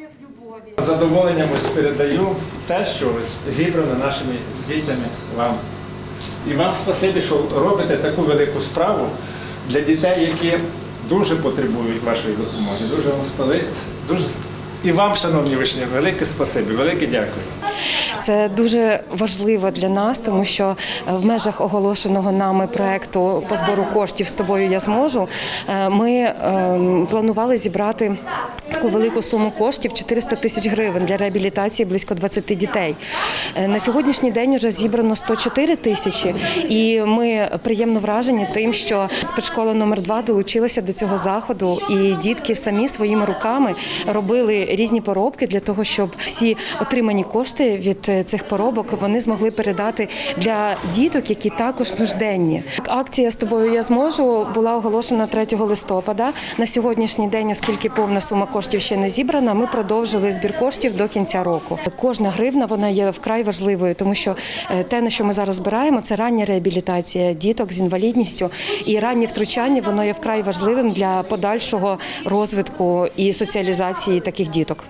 проявів любові. З задоволенням ось передаю те, що ось зібрано нашими дітями вам. І вам спасибі, що робите таку велику справу для дітей, які дуже потребують вашої допомоги. Дуже вам спали, дуже і вам, шановні вишні, велике спасибі, велике дякую. Це дуже важливо для нас, тому що е, в межах оголошеного нами проекту по збору коштів з тобою я зможу. е, Ми ем, планували зібрати таку велику суму коштів 400 тисяч гривень для реабілітації близько 20 дітей. Е, На сьогоднішній день вже зібрано 104 тисячі, і ми приємно вражені тим, що спецшкола номер 2 долучилася до цього заходу, і дітки самі своїми руками робили різні поробки для того, щоб всі отримані кошти від е, цих поробок вони змогли передати для діток, які також нужденні. Акція з тобою я зможу була оголошена 3 листопада. На сьогоднішній день, оскільки повна сума коштів ще не зібрана, ми продовжили збір коштів до кінця року. Кожна гривна вона є вкрай важливою, тому що е, те, на що ми зараз збираємо, це рання реабілітація діток з інвалідністю і раннє втручання воно є вкрай важливим для подальшого розвитку і соціалізації таких діток.